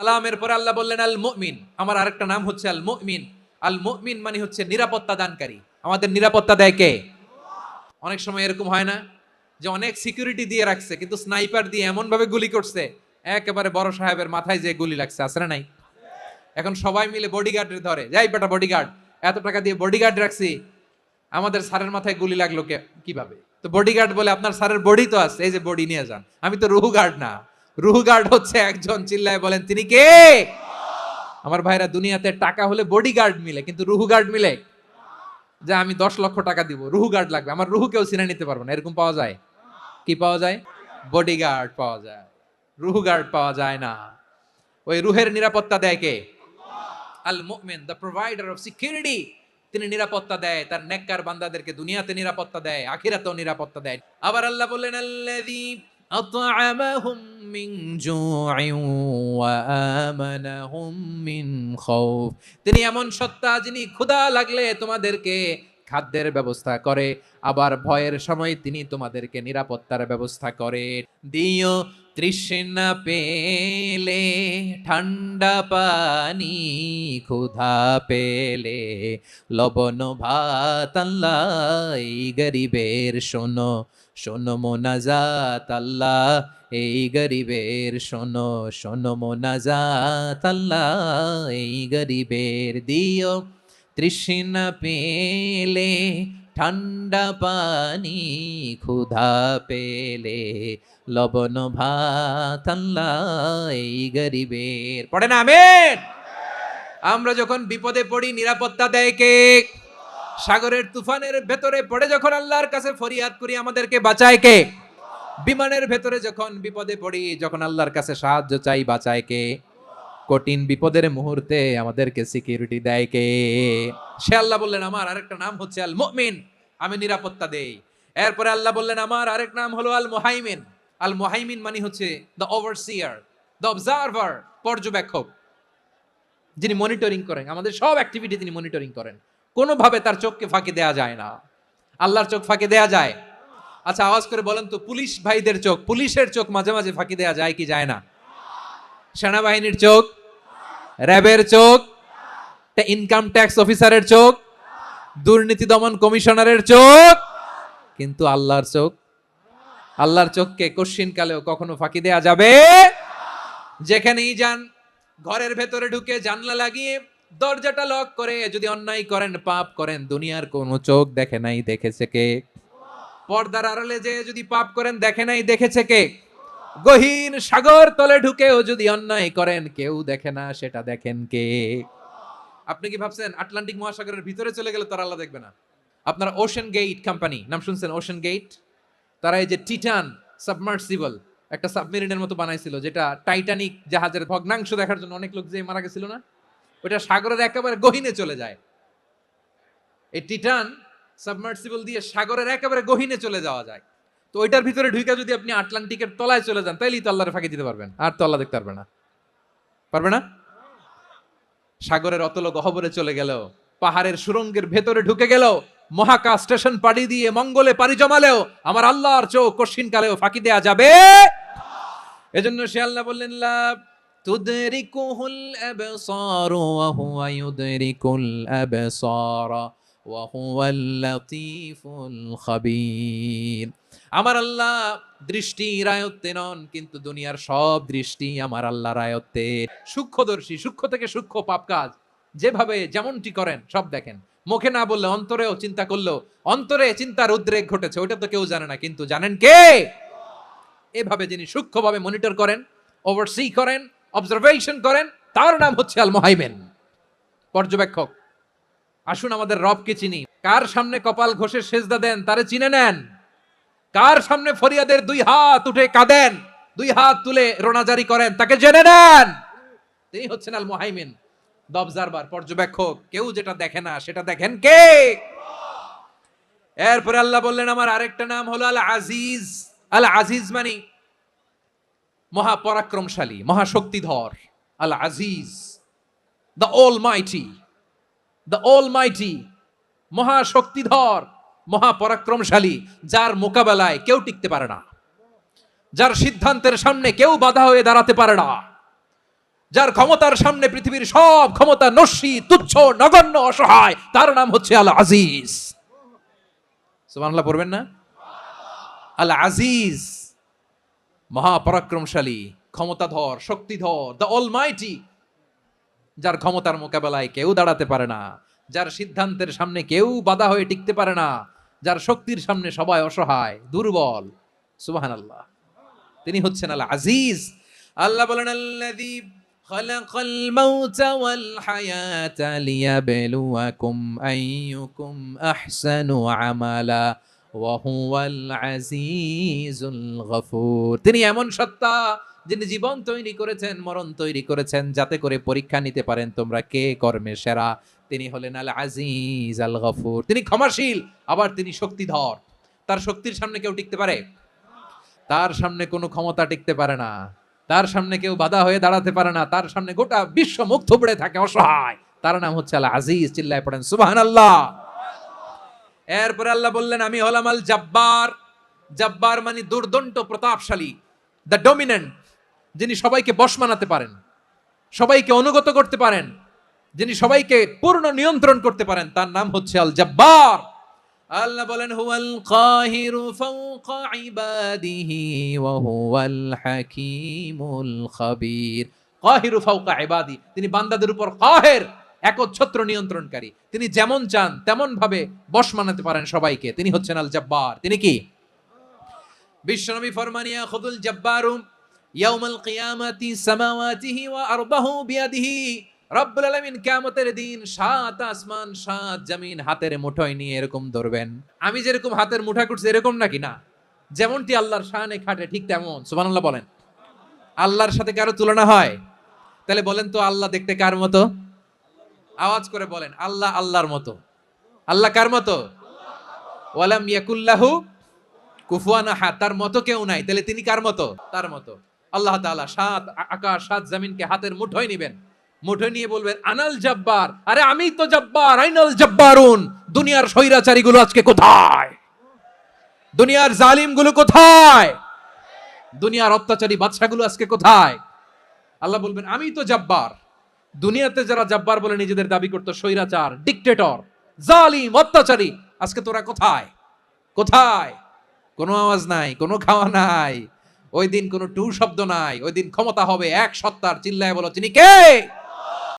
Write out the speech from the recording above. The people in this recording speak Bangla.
সালামের পরে আল্লাহ বললেন আল মুমিন আমার আরেকটা নাম হচ্ছে আল মুমিন আল মুমিন মানে হচ্ছে নিরাপত্তা দানকারী। আমাদের নিরাপত্তা দেয় কে? অনেক সময় এরকম হয় না যে অনেক সিকিউরিটি দিয়ে রাখছে, কিন্তু স্নাইপার দিয়ে এমন ভাবে গুলি করছে, একেবারে বড় সাহেবের মাথায় যে গুলি লাগছে আসলে নাই? এখন সবাই মিলে বডিগার্ডের ধরে, যাই বেটা বডিগার্ড এত টাকা দিয়ে বডিগার্ড রাখছি, আমাদের স্যারের মাথায় গুলি লাগল কে? কীভাবে? তো বডিগার্ড বলে, আপনার স্যারের বডি তো আছে, এই যে বডি নিয়ে যান। আমি তো রুহু গার্ড না। রুহু গার্ড হচ্ছে একজন, চিল্লায় বলেন, তিনি কে? আমার ভাইরা দুনিয়াতে টাকা হলে বডিগার্ড মিলে, কিন্তু রুহু গার্ড মিলে? যে আমি দশ লক্ষ টাকা দিব রুহু গার্ড লাগবে। আমার রুহু কেউ চিনে নিতে পারব না। এরকম পাওয়া যায়? কি পাওয়া যায়? বডিগার্ড পাওয়া যায়। রুহু গার্ড পাওয়া যায় না। ওই রুহের নিরাপত্তা দেয় কে? আল মুমিন দ্য প্রোভাইডার অফ সিকিউরিটি তিনি নিরাপত্তা দেয়, তার নেককার বান্দাদেরকে দুনিয়াতে নিরাপত্তা দেয়, আখিরাতেও নিরাপত্তা দেয়। আবার আল্লাহ বললেন, আল্লাযী মিন জু'ইন ওয়া আমানাহুম মিন খাউফ তিনি এমন সত্তা যিনি ক্ষুধা লাগলে তোমাদেরকে খাদ্যের ব্যবস্থা করে, আবার ভয়ের সময় তিনি তোমাদেরকে নিরাপত্তার ব্যবস্থা করে। দিও তৃষ্ণা পেলে, ঠান্ডা পানি ক্ষুধা পেলে। লবণ ভাত গরিবের শোনো। শোনো মোনাজাত আল্লাহ, এই গরিবের শোনো শোনো মোনাজাত আল্লাহ, এই গরিবের দিও তৃষ্ণা পেলে, ঠান্ডা পানি ক্ষুধা পেলে। লবণ ভাত আল্লাহ, এই গরিবের পড়ে না, আমেন! আমরা যখন বিপদে পড়ি, নিরাপত্তা দেয় কে? সাগরের তুফানের ভেতরে পড়ে যখন আল্লাহর কাছে ফরিয়াদ করি, আমাদেরকে বাঁচায় কে? বিমানের ভেতরে যখন বিপদে পড়ি, যখন আল্লাহর কাছে সাহায্য চাই, বাঁচায় কে? কঠিন বিপদের মুহূর্তে আমাদেরকে সিকিউরিটি দেয় কে? সে আল্লাহ বললেন, আমার আরেকটা নাম হচ্ছে আল মুমিন আমি নিরাপত্তা দেই। এরপরে আল্লাহ বললেন, আমার আরেক নাম হলো আল মুহাইমিন আল মুহাইমিন মানে হচ্ছে দ্য ওভারসিয়ার দ্য অবজারভার পর্যবেক্ষক, যিনি মনিটরিং করেন। আমাদের সব অ্যাক্টিভিটি তিনি মনিটরিং করেন। কোনোভাবে তার চোখকে ফাঁকি দেয়া যায় না। আল্লাহর চোখ ফাঁকি দেয়া যায়? আচ্ছা আওয়াজ করে বলেন তো, পুলিশ ভাইদের চোখ, পুলিশের চোখ মাঝে মাঝে ফাঁকি দেয়া যায় কি যায় না? সেনাবাহিনীর চোখ, র্যাবের চোখ ইনকাম ট্যাক্স অফিসারের চোখ, দুর্নীতি দমন কমিশনারের চোখ, কিন্তু আল্লাহর চোখ, আল্লাহর চোখকে কশ্চিন কালেও কখনো ফাঁকি দেয়া যাবে? যেখানেই যান, ঘরের ভেতরে ঢুকে জানলা লাগিয়ে দরজাটা লক করে, যদি অন্যায় করেন, পাপ করেন, দুনিয়ার কোনো চোখ দেখে নাই, দেখেছে কে? পর্দার আড়ালে যে যদি পাপ করেন, দেখে নাই, দেখেছে কে? গহীন সাগর তলে ঢুকেও যদি অন্যায় করেন, কেউ দেখে না, সেটা দেখেন কে? আপনি কি ভাবছেন, আটলান্টিক মহাসাগরের ভিতরে চলে গেলে তারা আল্লাহ দেখবে না? আপনার ওশান গেট কোম্পানি নাম শুনছেন ওশান গেট তারা এই যে টিটান সাবমার্সিবল একটা সাবমেরিনের মতো বানাইছিল, যেটা টাইটানিক জাহাজের ভগ্নাংশ দেখার জন্য অনেক লোক যে মারা গেছিল না? ওটা সাগরের একেবারে গহীনে চলে যায়। এই টিটান সাবমার্সিবল দিয়ে সাগরের একেবারে গহীনে চলে যাওয়া যায়। তো ওইটার ভিতরে ঢুকে যদি আপনি আটলান্টিকের তলায় চলে যান, তাইলেই তো আল্লাহরে ফাঁকি দিতে পারবেন। আর তো আল্লাহ দেখতে পারবে না। পারবে না? সাগরের অতল গহবরে চলে গেল পাহাড়ের সুরঙ্গের ভেতরে ঢুকে গেল মহাকাশ স্টেশন পাড়ি দিয়ে মঙ্গলে পাড়ি জমালেও, আমার আল্লাহর চোখ কশিন কালেও ফাঁকি দেয়া যাবে। এজন্য সে বললেন লা ওয়া হুয়া ইউদরিকুল আবসার ওয়া হুয়াল লাতীফুল খাবীর। আমার আল্লাহ দৃষ্টি রায়ত্তে নন, কিন্তু দুনিয়ার সব দৃষ্টি আমার আল্লাহ রায়ত্তে সূক্ষ্মদর্শী, সূক্ষ্ম থেকে সূক্ষ্ম পাপ কাজ। যেভাবে যেমনটি করেন, সব দেখেন। মুখে না বললে অন্তরেও চিন্তা করলেও অন্তরে চিন্তার উদ্রেক ঘটেছে ওটা তো কেউ জানে না, কিন্তু জানেন কে? এভাবে যিনি সূক্ষ্মভাবে মনিটর করেন ওভারসি করেন অবজারভেশন করেন, তার নাম হচ্ছে আল মোহাইমেন পর্যবেক্ষক, আসুন আমাদের রবকে চিনি। কার সামনে কপাল ঘষে সেজদা দেন, তারে চিনে নেন। কার সামনে ফরিয়াদের দুই হাত উঠে কাঁদেন, দুই হাত তুলে রোনাজারি করেন, তাকে জেনে নেন। তিনি হচ্ছেন আল মোহাইমিন দ্য অবজারভার পর্যবেক্ষক। কেউ যেটা দেখে না, সেটা দেখেন কে? এরপরে আল্লাহ বললেন, আমার আরেকটা নাম হলো আল আজিজ আল আজিজ মানে মহাপরাক্রমশালী, মহাশক্তিধর আল আজিজ the almighty the almighty মহাশক্তিধর, মহাপরাক্রমশালী, যার মোকাবেলায় কেউ টিকতে পারে না, যার সিদ্ধান্তের সামনে কেউ বাধা হয়ে দাঁড়াতে পারে না, যার ক্ষমতার সামনে পৃথিবীর সব ক্ষমতা নস্যি, তুচ্ছ, নগণ্য, অসহায়, তার নাম হচ্ছে আল আজিজ সুবহানাল্লাহ, পড়বেন না? আল আজিজ মহাপরাক্রমশালী ক্ষমতাধর শক্তিধর দ্য অলমাইটি যার ক্ষমতার মোকাবেলায় কেউ দাঁড়াতে পারে না যার সিদ্ধান্তের সামনে কেউ বাধা হয়ে টিকতে পারে না যার শক্তির সামনে সবাই অসহায় দুর্বল সুবাহান আল্লাহ তিনি হচ্ছেন আল আজিজ আল্লাহ বলেন আল্লাযী خلق الموت والحياة ليبلوكم أيكم أحسن عملا وهو العزيز الغفور তিনি এমন সত্তা যিনি জীবন তৈরি করেছেন, মরণ তৈরি করেছেন, যাতে করে পরীক্ষা নিতে পারেন তোমরা কে কর্মে সেরা। তিনি হলেন আল আজিজ আল গফুর তিনি ক্ষমাশীল, আবার তিনি শক্তিধর। তার শক্তির সামনে কেউ টিকতে পারে? তার সামনে কোনো ক্ষমতা টিকতে পারে না। তার সামনে কেউ বাধা হয়ে দাঁড়াতে পারে না। তার সামনে গোটা বিশ্ব মুখ থুবড়ে থাকে, অসহায়। তার নাম হচ্ছে আল আজিজ চিল্লায় পড়েন। সুবাহান আল্লাহ এরপরে আল্লাহ বললেন, আমি হলাম আল জাব্বার। জাব্বার মানে দুর্দন্ত, প্রতাপশালী দ্য ডমিনেন্ট যিনি সবাইকে বশ মানাতে পারেন, সবাইকে অনুগত করতে পারেন, যিনি সবাইকে পূর্ণ নিয়ন্ত্রণ করতে পারেন, তার নাম হচ্ছে আল জাব্বার। আল্লাহ বলেন, হুয়াল কাহিরু ফাওকা ইবাদিহি ওয়া হুয়াল হাকিমুল খাবীর। কাহিরু ফাওকা ইবাদি, তিনি বান্দাদের উপর কাহের। একচ্ছত্র নিয়ন্ত্রণকারী। তিনি যেমন চান তেমন ভাবে বশ মানাতে পারেন সবাইকে। তিনি হচ্ছেন আল জাব্বার তিনি কি? বিশ্বনবী ফরমানিয়া, খুদুল জাব্বারু, ইয়াউমাল কিয়ামাতি সামাওয়াতিহি ওয়া আরদাহু বিয়াদিহি। রব্বুল আলামিন কিয়ামতের দিন সাত আসমান, সাত জমিন হাতের মুঠোয় নিয়ে এরকম ধরবেন। আমি যেরকম হাতের মুঠা করছি, এরকম নাকি? না। যেমনটি আল্লাহর শানে খাটে, ঠিক তেমন। সুবহানাল্লাহ বলেন। আল্লাহর সাথে কারও তুলনা হয়? তাহলে বলেন তো আল্লাহ দেখতে কার মতো? আওয়াজ করে বলেন, আল্লাহ আল্লাহর মতো। আল্লাহ কার মতো? ওয়ালাম ইয়াকুল্লাহু কুফুয়ানা হা তার মতো কেউ নাই। তাহলে তিনি কার মতো? তার মতো। আল্লাহ তাআলা সাত আকাশ, সাত জমিনকে হাতের মুঠোয় নিবেন। মুঠোয় নিয়ে বলবেন, আনাল জব্বার। আরে আমি তো জব্বার, আইনাল জব্বারুন। দুনিয়ার স্বৈরাচারী গুলো আজকে কোথায়? দুনিয়ার জালিমগুলো কোথায়? দুনিয়ার অত্যাচারী বাদশাগুলো আজকে কোথায়? আল্লাহ বলবেন, আমি তো জব্বার। দুনিয়াতে যারা জাব্বার বলে নিজেদের দাবি করতো, স্বৈরাচার ডিকটেটর জালিম, অত্যাচারী, আজকে তোরা কোথায়? কোথায়? কোনো আওয়াজ নাই, কোনো খাওয়া নাই। ওই দিন কোনো টু শব্দ নাই, ওই দিন ক্ষমতা হবে এক সত্তার, চিল্লায় বলো তিনি কে?